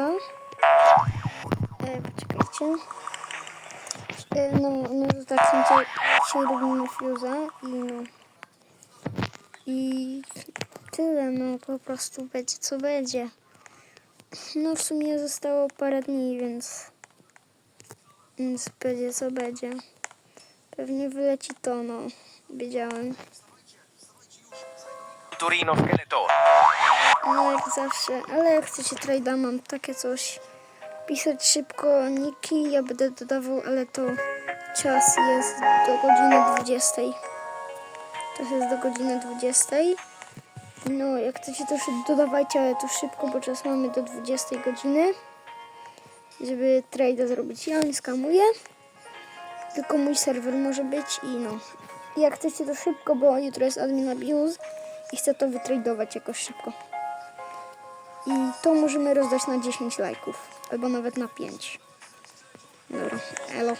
E, poczekajcie. E, no, no to tak dzisiaj robimy fuza i no. I tyle, no po prostu będzie co będzie. No w sumie zostało parę dni, więc więc będzie co będzie. Pewnie wyleci to, no. Wiedziałem. Turino Skeletor. No jak zawsze, ale jak chcecie trade'a, mam takie coś. Pisać szybko niki, ja będę dodawał, ale to czas jest do godziny 20. Czas jest do godziny 20. No jak chcecie to dodawajcie, ale to szybko, bo czas mamy do 20 godziny. Żeby trade'a zrobić. Ja nie skamuję. Tylko mój serwer może być i no. Jak chcecie to szybko, bo jutro jest admin abuse i chcę to wytradować jakoś szybko. I to możemy rozdać na 10 lajków, albo nawet na 5. Dobra, elo.